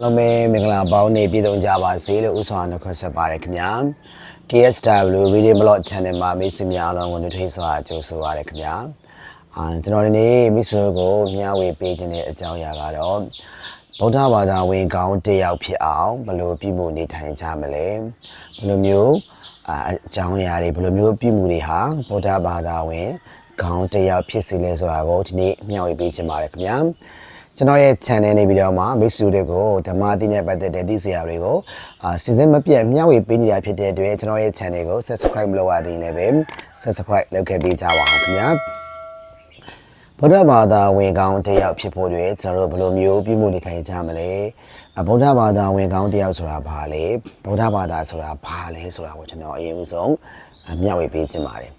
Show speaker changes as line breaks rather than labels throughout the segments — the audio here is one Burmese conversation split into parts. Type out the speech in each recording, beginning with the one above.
အားလုံးပဲမင်္ဂလာပေါင်းနေပြည်စုံကြပါစေလို့ဥဆောင်နှုတ်ခွန်းဆက်ပါတယ်ခင်ဗျာ KSW Reading Blog Channel မှာမိတ်ဆွေများအားလုံးကိုထွေးစွာကြိုဆိုပါရခင်ဗျာအာကျွန်တော်ဒီနေ့မိတ်ဆွေတို့ကိုမျှဝေပေးခြင်းတဲ့အကြောင်းအရာကတော့ဗုဒ္ဓဘာသာဝင်ကောင်းတစ်ယောက်ဖြစ်အောင်ဘယ်လိုပြုမှုနေထိုင်ကြမလဲဘယ်လိုမျိုးအာအကြောင်းအရာတွေဘယ်လိုမျိုးပြုမှုတွေဟာဗုဒ္ဓဘာသာဝင်ကောင်းတစ်ယောက်ဖြစ်စေလဲဆိုတာကိုဒီနေ့မျှဝေပေးခြင်းပါတယ်ခင်ဗျာ ကျွန်တော်ရဲ့ channel နေပြီးတော့မှမိတ်ဆွေတွေကိုဓမ္မသီးနဲ့ပတ်သက်တဲ့သိစရာတွေကိုအာစီစဉ်မပြတ်မျှဝေပေးနေတာဖြစ်တဲ့အတွက်ကျွန်တော်ရဲ့ channel ကို subscribe လုပ်ရသေးရင်လည်းပဲ subscribe လုပ်ခဲ့ပေးကြပါအောင်ခင်ဗျာဗုဒ္ဓဘာသာဝင်ကောင်းတစ်ယောက်ဖြစ်ဖို့တွေကျွန်တော်တို့ဘယ်လိုမျိုးပြုမှုနေထိုင်ကြမလဲအဗုဒ္ဓဘာသာဝင်ကောင်းတစ်ယောက်ဆိုတာဘာလဲဗုဒ္ဓဘာသာဆိုတာဘာလဲဆိုတာကိုကျွန်တော်အရင်ဦးဆုံးအမျှဝေပေးခြင်းပါတယ်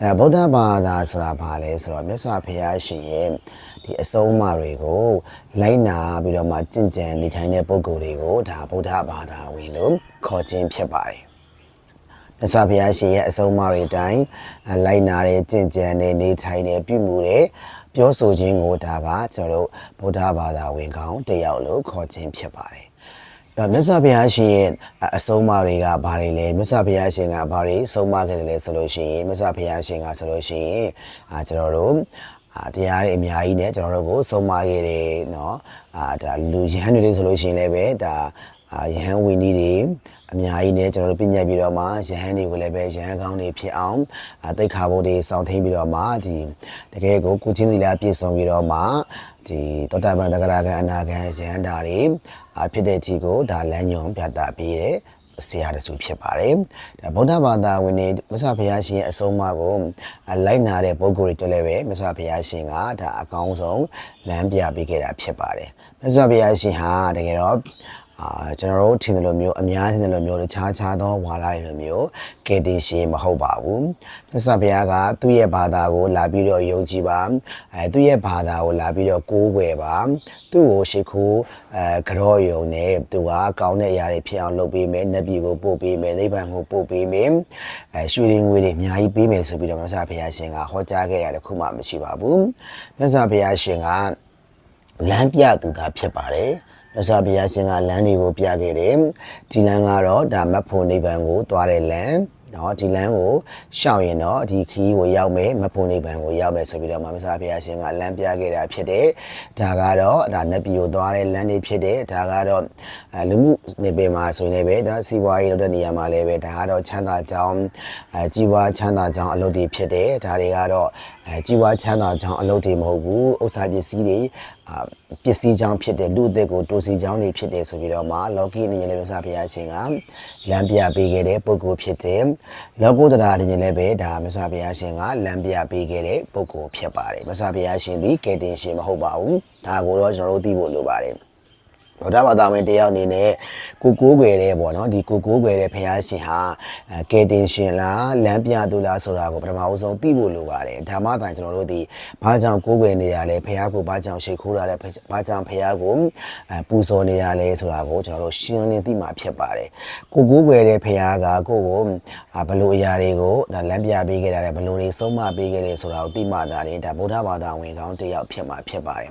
အဲဗုဒ္ဓဘာသာဆိုတာဘာလဲဆိုတော့မြတ်စွာဘုရားရှင်ရဲ့ ဒီအဆုံးအမတွေကိုလိုက်နာပြီးတော့မှကြင်ကြံနေထိုင်တဲ့ပုဂ္ဂိုလ်တွေကိုဒါဗုဒ္ဓဘာသာဝင်လို့ခေါ်ခြင်းဖြစ်ပါတယ်မြတ်စွာဘုရားရှင်ရဲ့အဆုံးအမတွေအတိုင်းအဲလိုက်နာတဲ့ကြင်ကြံနေနေထိုင်နေပြုမှုတဲ့ပြောဆိုခြင်းကိုဒါကကျွန်တော်တို့ဗုဒ္ဓဘာသာဝင်ကောင်းတစ်ယောက်လို့ခေါ်ခြင်းဖြစ်ပါတယ်အဲ့တော့မြတ်စွာဘုရားရှင်ရဲ့အဆုံးအမတွေကဘာတွေလဲမြတ်စွာဘုရားရှင်ကဘာတွေဆုံးမခဲ့တယ်လဲဆိုလို့ရှိရင်မြတ်စွာဘုရားရှင်ကဆိုလို့ရှိရင်အာကျွန်တော်တို့ အာတရားတွေအများကြီးနဲ့ကျွန်တော်တို့ကိုဆုံးမခဲ့တယ်เนาะအာဒါလူရဟန်းတွေဆိုလို့ရှိရင်လည်းပဲဒါအာယဟန်ဝီနီတွေအများကြီးနဲ့ကျွန်တော်တို့ပြညတ်ပြီးတော့မှယဟန်တွေကိုလည်းပဲယဟန်ကောင်းတွေဖြစ်အောင်အာသိက္ခာဘုဒ္ဓတွေစောင့်ထိန်ပြီးတော့မှဒီတကယ်ကိုကိုချင်းသီလပြည့်စုံပြီးတော့မှဒီတောတပန်တဂရကအနာဂံယဟန်တာတွေအာဖြစ်တဲ့ကြီးကိုဒါလမ်းညွန်ပြသပေးတဲ့ ဆရာတဆူဖြစ်ပါတယ်။ဒါဗုဒ္ဓဘာသာဝင်တွေမြတ်စွာဘုရားရှင်ရဲ့အဆုံးအမကိုအာလိုက်နာတဲ့ပုဂ္ဂိုလ်တွေတွေ့လည်းပဲမြတ်စွာဘုရားရှင်ကဒါအကောင်းဆုံးလမ်းပြပေးခဲ့တာဖြစ်ပါတယ်။မြတ်စွာဘုရားရှင်ဟာတကယ်တော့ အာကျွန်တော်တို့ထင်တယ်လို့မျိုးအများထင်တယ်လို့မျိုးတခြားခြားသောဝါဒတွေလိုမျိုးကယ်တင်ရှင်မဟုတ်ပါဘူးမြတ်စွာဘုရားကသူ့ရဲ့ဘာသာကို လာပြီးတော့ယုံကြည်ပါအဲသူ့ရဲ့ဘာသာကိုလာပြီးတော့ကိုးကွယ်ပါသူ့ကိုရှိခိုးအဲကြော့ယုံနဲ့သူကကောင်းတဲ့အရာတွေဖြစ်အောင်လုပ်ပေးမယ်နတ်ပြည်ကိုပို့ပေးမယ်နိဗ္ဗာန်ကိုပို့ပေးမယ်အဲရွှေတွေငွေတွေအများကြီးပေးမယ်ဆိုပြီးတော့မြတ်စွာဘုရားရှင်ကဟောကြားခဲ့တာတခုမှမရှိပါဘူးမြတ်စွာဘုရားရှင်ကလမ်းပြသူသာဖြစ်ပါတယ်။ မြတ်စွာဘုရားရှင်ကလမ်းတွေကိုပြခဲ့တယ်။ဒီလမ်းကတော့ဒါမတ်ဖို့နိဗ္ဗာန်ကိုသွားတဲ့လမ်း။နော်ဒီလမ်းကိုရှောင်ရင်တော့ဒီခီးကိုရောက်မယ်မတ်ဖို့နိဗ္ဗာန်ကိုရောက်မယ်ဆိုပြီးတော့မြတ်စွာဘုရားရှင်ကလမ်းပြခဲ့တာဖြစ်တယ်။ဒါကတော့ဒါနတ်ပြည်ကိုသွားတဲ့လမ်းတွေဖြစ်တယ်။ဒါကတော့အဲလူမှုနေပင်မှာဆိုရင်လည်းပဲဒါစီးပွားရေးလုပ်တဲ့နေရာမှာလည်းပဲဒါကတော့ချမ်းသာကြောင်းအဲကြီးပွားချမ်းသာကြောင်းအလုပ်တွေဖြစ်တယ်။ဒါတွေကတော့ အဲကြီးပွားချမ်းသာကြောင်းအလုပ်တွေမဟုတ်ဘူး။ဥစ္စာပစ္စည်းတွေအာပစ္စည်းကြောင်းဖြစ်တဲ့လူအသက်ကိုတိုးစီကြောင်းတွေဖြစ်တယ်ဆိုပြီးတော့မှလောကီအနေနဲ့လည်းမြတ်စွာဘုရားရှင်ကလမ်းပြပေးခဲ့တဲ့ပုဂ္ဂိုလ်ဖြစ်တယ်။လောကုတ္တရာအနေနဲ့လည်းပဲဒါမြတ်စွာဘုရားရှင်ကလမ်းပြပေးခဲ့တဲ့ပုဂ္ဂိုလ်ဖြစ်ပါတယ်။မြတ်စွာဘုရားရှင်ဒီကယ်တင်ရှင်မဟုတ်ပါဘူး။ဒါကိုတော့ကျွန်တော်တို့သိဖို့လိုပါတယ်။ ဗုဒ္ဓဘာသာဝင်တယောက်အနေနဲ့ကိုကိုးကွယ်တဲ့ပေါ့နော်ဒီကိုကိုးကွယ်တဲ့ဘုရားရှင်ဟာအဲကယ်တင်ရှင်လားလမ်းပြသူလားဆိုတာကိုပထမအဆုံးသိဖို့လိုပါတယ်ဒါမှသာကျွန်တော်တို့ဒီဘာကြောင့်ကိုးကွယ်နေရလဲဘုရားကိုဘာကြောင့်ရှိခိုးတာလဲဘာကြောင့်ဘုရားကိုအဲပူဇော်နေရလဲဆိုတာကိုကျွန်တော်တို့ရှင်းလင်းသိမှာဖြစ်ပါတယ်ကိုကိုးကွယ်တဲ့ဘုရားကကိုယ့်ကိုအာဘလို့အရာတွေကိုဒါလမ်းပြပေးခဲ့တာလဲဘလို့တွေဆုံးမပေးခဲ့တယ်ဆိုတာကိုသိမှသာလေဒါဗုဒ္ဓဘာသာဝင်ကောင်းတစ်ယောက်ဖြစ်မှာဖြစ်ပါတယ်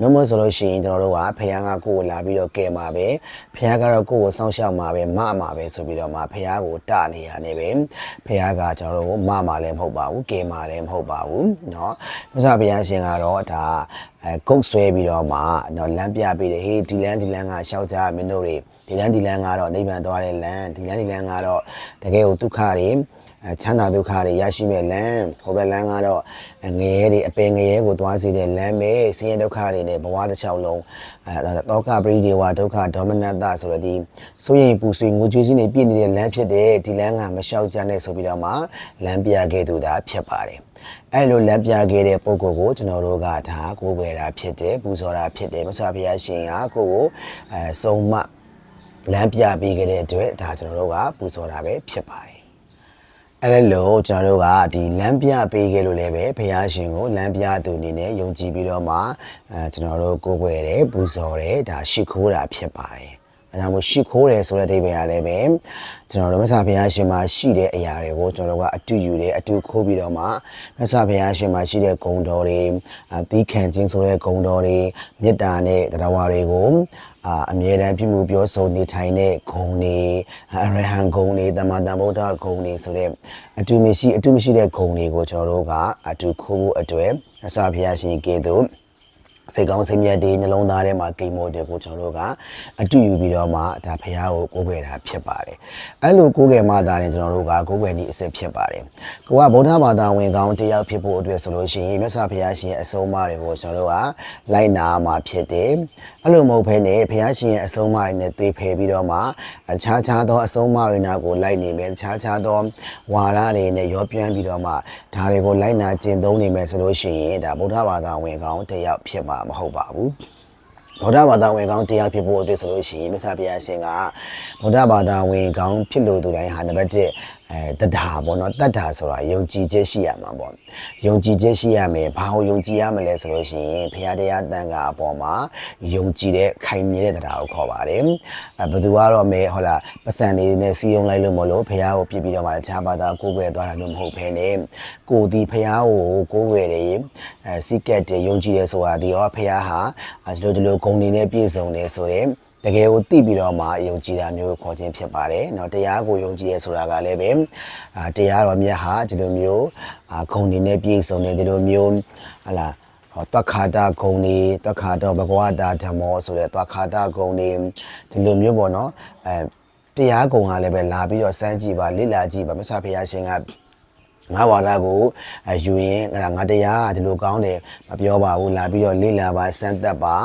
နှုတ်မဆိုလို့ရှိရင်ကျွန်တော်တို့ကဘုရားကကိုယ့်ကိုလာပြီးတော့ကယ်မှာပဲဖះကတော့ကိုယ့်ကိုစောင့်ရှောက်မှာပဲမမှာပဲဆိုပြီးတော့မှဖះကိုတနေရနေပဲဖះကကျွန်တော်တို့ကိုမမှာလည်းမဟုတ်ပါဘူးကယ်မှာလည်းမဟုတ်ပါဘူးเนาะမြတ်စွာဘုရားရှင်ကတော့ဒါအဲကုတ်ဆွဲပြီးတော့မှเนาะလမ်းပြပေးတယ်ဟေးဒီလမ်းဒီလမ်းကရှောက်ကြမင်းတို့တွေဒီလမ်းဒီလမ်းကတော့နိဗ္ဗာန်သွားတဲ့လမ်းဒီလမ်းဒီလမ်းကတော့တကယ်ကိုဒုက္ခတွေအဲ ချမ်းသာဒုက္ခတွေရရှိမဲ့လမ်းဟိုဘက်လမ်းကတော့ငရဲတွေအပင်ငရဲကိုသွားစေတဲ့လမ်းပဲဆင်းရဲဒုက္ခတွေနဲ့ဘဝတစ်လျှောက်လုံးအဲတောကပရိဒေဝဒုက္ခဒေါမနတဆိုတဲ့ဒီစိုးရင်ပူဆွေငိုကြွေးခြင်းတွေပြည့်နေတဲ့လမ်းဖြစ်တဲ့ဒီလမ်းကမလျှောက်ကြနဲ့ဆိုပြီးတော့မှလမ်းပြခဲ့သူသာဖြစ်ပါတယ်အဲ့လိုလက်ပြခဲ့တဲ့ပုံကိုကိုကျွန်တော်တို့ကဒါကိုယ်ွယ်တာဖြစ်တယ်ပူဇော်တာဖြစ်တယ်မဆာဘုရားရှင်ကကိုကိုအဲစုံမလမ်းပြပေးခဲ့တဲ့အတွက်ဒါကျွန်တော်တို့ကပူဇော်တာပဲဖြစ်ပါတယ် အဲ့လိုကျွန်တော်တို့ကဒီလမ်းပြပေးခဲ့လို့လည်းပဲဘုရားရှင်ကိုလမ်းပြသူအနေနဲ့ယုံကြည်ပြီးတော့မှအဲကျွန်တော်တို့ကိုယ်ွယ်တယ်ပူဇော်တယ်ဒါရှိခိုးတာဖြစ်ပါတယ်အဲဒါမျိုးရှိခိုးတယ်ဆိုတဲ့အဓိပ္ပာယ်ကလည်းပဲကျွန်တော်တို့မဆာဘုရားရှင်မှာရှိတဲ့အရာတွေကိုကျွန်တော်တို့ကအတူယူတယ်အတူခိုးပြီးတော့မှမဆာဘုရားရှင်မှာရှိတဲ့ဂုံတော်တွေအသီးခံခြင်းဆိုတဲ့ဂုံတော်တွေမေတ္တာနဲ့တရားဝါတွေကို အအာအမြဲတမ်းပြုမှုပြောဆိုနေထိုင်တဲ့ဂုဏ်တွေအရဟံဂုဏ်တွေတမန်တန်ဗုဒ္ဓဂုဏ်တွေဆိုတဲ့အတူမရှိအတူမရှိတဲ့ဂုဏ်တွေကိုကျွန်တော်တို့ကအတူခိုးဖို့အတွက်အစာဖျားရှင်ကဲ့သို့စိတ်ကောင်းစိတ်မြတ်တွေနှလုံးသားထဲမှာကိမ္မောတွေကိုကျွန်တော်တို့ကအတူယူပြီးတော့မှဒါဖះကိုကိုးကွယ်တာဖြစ်ပါတယ်အဲ့လိုကိုးကွယ်မှသာရင်ကျွန်တော်တို့ကကိုးကွယ်နည်းအစစ်ဖြစ်ပါတယ်ကိုကဗုဒ္ဓဘာသာဝင်ကောင်းတရားဖြစ်ဖို့အတွက်ဆိုလို့ရှိရင်မြတ်စွာဘုရားရှင်ရဲ့အဆုံးအမတွေကိုကျွန်တော်တို့ကလိုက်နာမှာဖြစ်တယ် အဲ့လိုမဟုတ်ဘဲနဲ့ဘုရားရှင်ရဲ့အဆုံးအမတွေနဲ့သိဖယ်ပြီးတော့မှအခြားခြားသောအဆုံးအမတွေနာကိုလိုက်နေမယ်အခြားခြားသောဝါဒတွေနဲ့ရောပြန်းပြီးတော့မှဒါတွေကိုလိုက်နာကျင့်သုံးနေမယ်ဆိုလို့ရှိရင်ဒါဗုဒ္ဓဘာသာဝင်ကောင်းတရားဖြစ်မှာမဟုတ်ပါဘူးဗုဒ္ဓဘာသာဝင်ကောင်းတရားဖြစ်ဖို့အတွက်ဆိုလို့ရှိရင်မြတ်စွာဘုရားရှင်ကဗုဒ္ဓဘာသာဝင်ကောင်းဖြစ်လို့သူတိုင်းဟာနံပါတ်1 အဲတတ္တာပေါ့နော်တတ္တာဆိုတာယုံကြည်ချက်ရှိရမှာပေါ့ယုံကြည်ချက်ရှိရမယ်ဘာကိုယုံကြည်ရမလဲဆိုလို့ရှိရင်ဘုရားတရားတန်ခါအပေါ်မှာယုံကြည်တဲ့ခိုင်မြဲတဲ့တတ္တာကိုခေါ်ပါတယ်အဲဘယ်သူကတော့မဲဟုတ်လားပတ်စံနေနဲ့စီယုံလိုက်လို့မလို့ဘုရားကိုပြစ်ပြီးတော့မှတခြားဘာသာကိုးကွယ်သွားတာမျိုးမဟုတ်ဘဲနဲ့ကိုဒီဘုရားကိုကိုးကွယ်တယ်အဲစိတ်ကက်တယ်ယုံကြည်တယ်ဆိုတာဒီရောဘုရားဟာဒီလိုဒီလိုဂုဏ်တွေနဲ့ပြည့်စုံတယ်ဆိုတဲ့ တကယ်ကိုသိပြီးတော့မှယုံကြည်တာမျိုးကိုခေါ်ခြင်းဖြစ်ပါတယ်เนาะတရားကိုယုံကြည်ရဆိုတာကလည်းပဲအာတရားတော်မြတ်ဟာဒီလိုမျိုးအာဂုဏ်တွေနဲ့ပြည့်စုံတယ်ဒီလိုမျိုးဟလာဟောတွက်ခါတာဂုံတွေတွက်ခါတော့ဘဂဝတာဓမ္မောဆိုတဲ့တွက်ခါတာဂုံတွေဒီလိုမျိုးပေါ့နော်အဲတရားဂုံကလည်းပဲလာပြီးတော့စမ်းကြည့်ပါလေ့လာကြည့်ပါမဆဖရာရှင်က ငါဝါဒကိုအယူရင်အဲ့ဒါငါတရားကဒီလိုကောင်းတယ်မပြောပါဘူးလာပြီးတော့လေ့လာပါစမ်းသပ်ပါ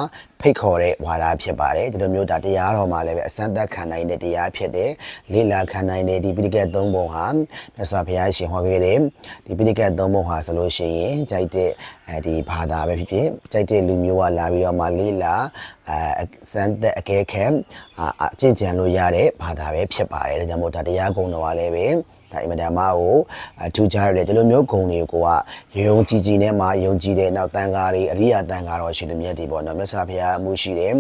ဖိတ်ခေါ်တဲ့ဝါဒဖြစ်ပါတယ်ဒီလိုမျိုးဒါတရားတော်မှာလည်းပဲအစမ်းသက်ခံနိုင်တဲ့တရားဖြစ်တယ်လေ့လာခံနိုင်တဲ့ဒီပိဋကတ်သုံးပုံဟာမြတ်စွာဘုရားရှင်ဟောခဲ့တဲ့ဒီပိဋကတ်သုံးပုံဟာဆိုလို့ရှိရင်ကြိုက်တဲ့အဲဒီဘာသာပဲဖြစ်ဖြစ်ကြိုက်တဲ့လူမျိုးကလာပြီးတော့မှလေ့လာအဲစမ်းသက်အကဲခဲအကျင့်ကြံလို့ရတဲ့ဘာသာပဲဖြစ်ပါတယ်ဒါကြောင့်မို့ဒါတရားကုံတော်ကလည်းပဲ ဒါအင်မတန်မှကိုထူးခြားရတယ်ဒီလိုမျိုးဂုံတွေကိုကရုံကြည်ကြည်နဲ့မှယုံကြည်တဲ့နောက်တန်ဃာတွေအရိယာတန်ဃာတော်ရှင်တွေမြတ်တွေပေါ့နော်မြတ်စွာဘုရားအမှုရှိတယ်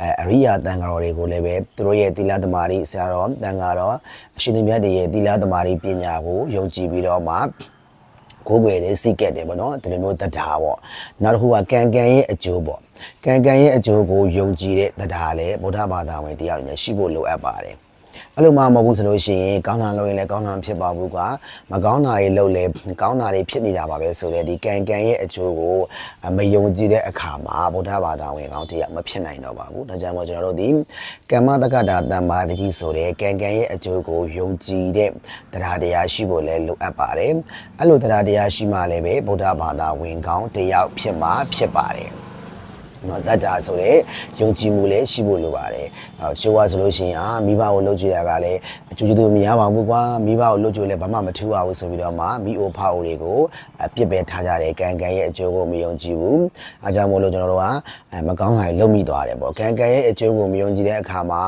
အဲအရိယာတန်ဃာတော်တွေကိုလည်းပဲသူတို့ရဲ့သီလသမာဓိဆရာတော်တန်ဃာတော်အရှင်မြတ်တွေရဲ့သီလသမာဓိပညာကိုယုံကြည်ပြီးတော့မှကိုယ်ွယ်လေးစိတ်ကက်တယ်ပေါ့နော်ဒီလိုမျိုးတထာပေါ့နောက်တစ်ခုကကံကံရဲ့အကျိုးပေါ့ကံကံရဲ့အကျိုးကိုယုံကြည်တဲ့တရားလည်းဗုဒ္ဓဘာသာဝင်တရားတွေနဲ့ရှိဖို့လိုအပ်ပါတယ် အဲ့လိုမှမဟုတ်ဘူးဆိုလို့ရှိရင်ကောင်းတာလုပ်ရင်လည်းကောင်းတာဖြစ်ပါဘူးကွာမကောင်းတာတွေလုပ်လဲကောင်းတာတွေဖြစ်နေတာပါပဲဆိုတော့ဒီကံကံရဲ့အကျိုးကိုမယုံကြည်တဲ့အခါမှာဗုဒ္ဓဘာသာဝင်ကောင်းတရားမဖြစ်နိုင်တော့ပါဘူးဒါကြောင့်မို့ကျွန်တော်တို့ဒီကမ္မတက္ကတာတမ္မာတတိဆိုတဲ့ကံကံရဲ့အကျိုးကိုယုံကြည်တဲ့တရားတရားရှိဖို့လည်းလိုအပ်ပါတယ်အဲ့လိုတရားတရားရှိမှလည်းပဲဗုဒ္ဓဘာသာဝင်ကောင်းတရားဖြစ်မှာဖြစ်ပါတယ် နော်တတ်တာဆိုတဲ့ယုံကြည်မှုလည်းရှိဖို့လိုပါတယ်။ဟောချိုးဝါဆိုလို့ရှိရင်အာမိဘကိုလှုပ်ကြည့်တာကလည်းအကျိုးကျေးဇူးမရပါဘူးကွာမိဘကိုလှုပ်ကြည့်လည်းဘာမှမထူပါဘူးဆိုပြီးတော့မှမိအိုဖအိုတွေကိုအပြစ်ပဲထားကြတယ်ကံကံရဲ့အကျိုးကိုမယုံကြည်ဘူး။အားကြောင့်မို့လို့ကျွန်တော်တို့ကမကောင်းတာတွေလုပ်မိသွားတယ်ပေါ့။ကံကံရဲ့အကျိုးကိုမယုံကြည်တဲ့အခါမှာ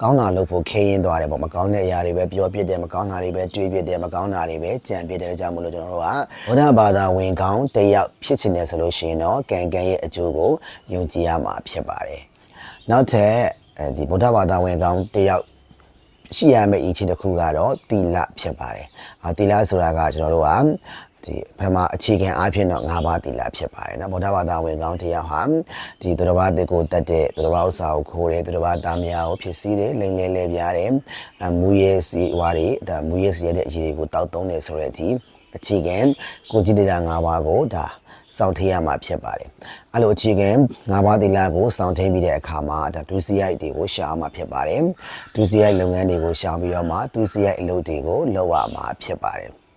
ကောင်းတာလုပ်ဖို့ခဲရင်သွားတယ်ပေါ့။မကောင်းတဲ့အရာတွေပဲပြောပြတယ်မကောင်းတာတွေပဲတွေးပြတယ်မကောင်းတာတွေပဲကြံပြတယ်အားကြောင့်မို့လို့ကျွန်တော်တို့ကဘုရားဘာသာဝင်ကောင်းတယောက်ဖြစ်ချင်တယ်ဆိုလို့ရှိရင်တော့ကံကံရဲ့အကျိုးကိုယုံကြည်ရမှာဖြစ်ပါတယ်။နောက်ထပ်အဲဒီဗုဒ္ဓဘာသာဝင်ကောင်းတယောက်ရှိရမယ့်အချင်းတစ်ခုကတော့သီလဖြစ်ပါတယ်။အာသီလဆိုတာကကျွန်တော်တို့ကဒီပထမအခြေခံအားဖြင့်တော့၅ပါးသီလဖြစ်ပါတယ်နော်ဗုဒ္ဓဘာသာဝင်ကောင်းတရားဟာဒီသူတော်ဘာတေကိုတတ်တဲ့သူတော်ဘာဥစ္စာကိုခိုးတယ်သူတော်ဘာတာမယာကိုဖြစ်စည်းတယ်လိမ်လဲလဲပြားတယ်အမူရဲစီဝါတွေဒါမူရဲစီရတဲ့အရေးတွေကိုတောက်သုံးတယ်ဆိုတဲ့ဒီအခြေခံကိုကြည့်တဲ့၅ပါးကိုဒါ စောင့်ထိရမှာဖြစ်ပါတယ်။အဲ့လိုအခြေခံ၅ပါးသီလကိုစောင့်ထိပြီးတဲ့အခါမှာဒါဒုစရိုက်တွေကိုရှားမှာဖြစ်ပါတယ်။ဒုစရိုက်လုပ်ငန်းတွေကိုရှားပြီးတော့မှဒုစရိုက်အလုပ်တွေကိုလုပ်ရမှာဖြစ်ပါတယ်။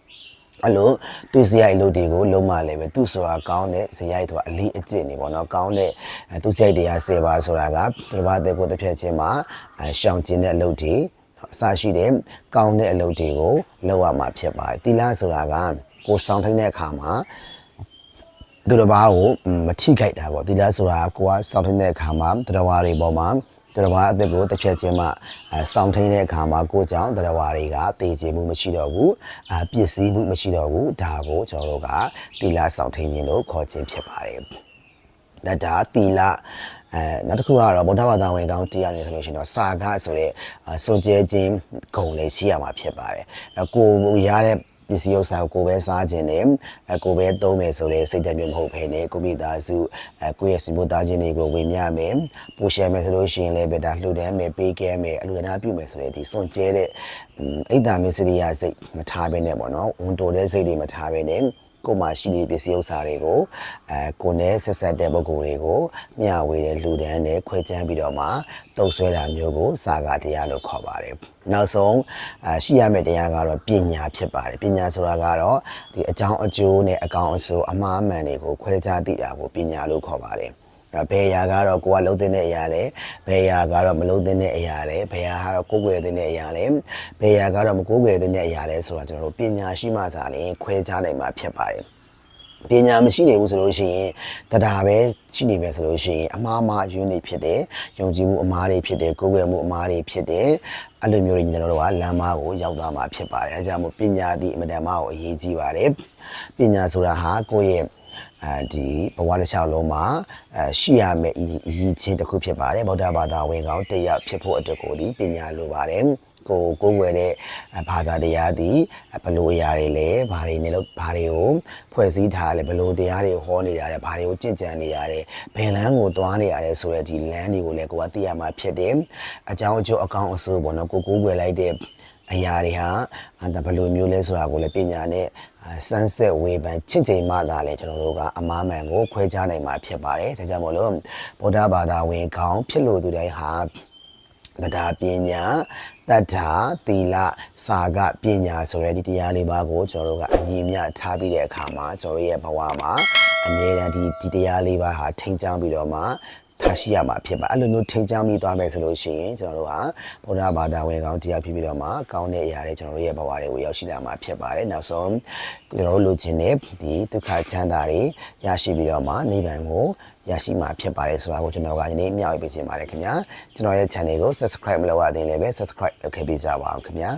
အဲ့လိုသူစရိုက်လုပ်တွေကိုလုံးမလဲပဲသူဆိုတာကောင်းတဲ့စရိုက်တော့အလေးအကျင့်နေပေါ့နော်ကောင်းတဲ့သူစရိုက်တရား10ပါးဆိုတာကသူတစ်ပါးတဲ့ကိုတစ်ဖြတ်ချင်းမှာရှောင်ကျင်တဲ့အလုပ်တွေအစရှိတဲ့ကောင်းတဲ့အလုပ်တွေကိုလုပ်ရမှာဖြစ်ပါတယ်။သီလဆိုတာကကိုစောင့်ထိုင်တဲ့အခါမှာ သူတစ်ပါးကိုမထိခိုက်တာပေါ့သီလဆိုတာကိုကစောင့်ထိုင်တဲ့အခါမှာတရားဝါတွေပေါ်မှာတရားဝါအသက်ကိုတစ်ဖြတ်ချင်းမှအဲစောင့်ထိန်တဲ့အခါမှာကိုကြောင့်တရားဝါတွေကတည်ခြင်းမှုမရှိတော့ဘူးအပစ္စည်းမှုမရှိတော့ဘူးဒါကိုကျွန်တော်တို့ကသီလစောင့်ထိန်ခြင်းလို့ခေါ်ခြင်းဖြစ်ပါတယ်ဒါဒါသီလအဲနောက်တစ်ခုကတော့ဗုဒ္ဓဘာသာဝင်ကောင်းတရားနေဆိုလို့ရှိရင်တော့စာကဆိုတဲ့စွန်ကျဲခြင်းဂုံလေးရှိရမှာဖြစ်ပါတယ်အဲကိုရတဲ့ ပစ္စည်းဥစ္စာကိုကိုယ်ပဲစားခြင်းနဲ့အကိုယ်ပဲသုံးမယ်ဆိုတဲ့စိတ်ဓာတ်မျိုးမဟုတ်ဘဲနဲ့ကိုမိသားစုအကိုယ့်ရဲ့စီမိုသားချင်းတွေကိုဝေမျှမယ်ပို့ရှယ်မယ်ဆိုလို့ရှိရင်လည်းပဲဒါလှူဒန်းမယ်ပေးကဲမယ်အလူဒနာပြုမယ်ဆိုတဲ့ဒီစွန့်ကျဲတဲ့အိတ်တာမျိုးစိရိယာစိတ်မထားဘဲနဲ့ပေါ့နော်ဝန်တိုတဲ့စိတ်တွေမထားဘဲနဲ့ ကိုမှရှိနေတဲ့ပစ္စည်းဥစ္စာတွေကိုအဲကိုနဲ့ဆက်ဆက်တဲ့ပုဂ္ဂိုလ်တွေကိုမျှဝေတဲ့လူဒန်းနဲ့ခွဲချမ်းပြီးတော့မှတုပ်ဆွဲတာမျိုးကိုစာကတရားလို့ခေါ်ပါတယ်။နောက်ဆုံးအရှိရမယ့်တရားကတော့ပညာဖြစ်ပါတယ်။ပညာဆိုတာကတော့ဒီအကြောင်းအကျိုးနဲ့အကောင်အဆိုးအမှားအမှန်တွေကိုခွဲခြားသိတာကိုပညာလို့ခေါ်ပါတယ်။ အဲ့ဘယ်အရာကတော့ကိုကလုံးသိတဲ့အရာလဲဘယ်အရာကတော့မလုံးသိတဲ့အရာလဲဘယ်အရာကတော့ကိုယ်ွယ်သိတဲ့အရာလဲဘယ်အရာကတော့မကိုယ်ွယ်သိတဲ့အရာလဲဆိုတာကျွန်တော်တို့ပညာရှိမှသာလျှင်ခွဲခြားနိုင်မှာဖြစ်ပါတယ်ပညာမရှိနေဘူးဆိုလို့ရှိရင်တရားပဲရှိနေမယ်ဆိုလို့ရှိရင်အမှားမှားယွန်းနေဖြစ်တယ်ယုံကြည်မှုအမှားတွေဖြစ်တယ်ကိုယ်ွယ်မှုအမှားတွေဖြစ်တယ်အဲ့လိုမျိုးတွေကျွန်တော်တို့ကလမ်းမကိုရောက်သွားမှာဖြစ်ပါတယ်အဲဒါကြောင့်မို့ပညာသည်အမတန်မှကိုအရေးကြီးပါတယ်ပညာဆိုတာဟာကိုယ့်ရဲ့ အဲဒီဘဝတစ်လျှောက်လုံးမှာအဲရှိရမယ့်အရေးချင်းတစ်ခုဖြစ်ပါတယ်ဗုဒ္ဓဘာသာဝင်ကောင်းတစ်ယောက်ဖြစ်ဖို့အတွက်ကိုဒီပညာလိုပါတယ်ကိုကိုယ်ွယ်တဲ့ဘာသာတရားသည်ဘလို့အရာတွေလဲဘာတွေနဲ့လို့ဘာတွေကိုဖွဲ့စည်းထားလဲဘလို့တရားတွေဟောနေတာလဲဘာတွေကိုကြင့်ကြံနေရတယ်ဘယ်လမ်းကိုသွားနေရတယ်ဆိုတဲ့ဒီလမ်းတွေကိုလည်းကိုကသိရမှာဖြစ်တယ်အကြောင်းအကျိုးအကောင်းအဆိုးပေါ့နော်ကိုကိုယ်ွယ်လိုက်တဲ့ အရာတွေဟာဒါဘယ်လိုမျိုးလဲဆိုတာကိုလည်းပညာနဲ့ဆန်းဆက်ဝေဖန်ချင့်ချိန်မှသာလဲကျွန်တော်တို့ကအမားမှန်ကိုခွဲခြားနိုင်မှာဖြစ်ပါတယ်ဒါကြောင့်မို့လို့ဗုဒ္ဓဘာသာဝင်ကောင်းဖြစ်လို့သူတိုင်းဟာတရားပညာတတ္ထာသီလစာကပညာဆိုတဲ့ဒီတရားလေးပါးကိုကျွန်တော်တို့ကအညီအမျှထားပြီးတဲ့အခါမှာကျွန်တော်တို့ရဲ့ဘဝမှာအမြဲတမ်းဒီဒီတရားလေးပါးဟာထိန်းချောင်းပြီးတော့မှ ထားရှိရမှာဖြစ်ပါအဲ့လိုမျိုးထိန်းချောင်းပြီးသွားမယ်ဆိုလို့ရှိရင်ကျွန်တော်တို့ဟာဗုဒ္ဓဘာသာဝင်ကောင်းတရားဖြစ်ပြီးတော့မှကောင်းတဲ့အရာတွေကျွန်တော်တို့ရဲ့ဘဝတွေကိုရောက်ရှိလာမှာဖြစ်ပါတယ်နောက်ဆုံးကျွန်တော်တို့လိုချင်တဲ့ဒီဒုက္ခချမ်းသာတွေရရှိပြီးတော့မှနိဗ္ဗာန်ကိုရရှိမှာဖြစ်ပါတယ်ဆိုတာကိုကျွန်တော်ကဒီနေ့မျှဝေပေးချင်ပါတယ်ခင်ဗျာကျွန်တော်ရဲ့ channel ကို subscribe မလုပ်ရသေးရင်လည်းပဲ subscribe လုပ်ခဲ့ပေးကြပါအောင်ခင်ဗျာ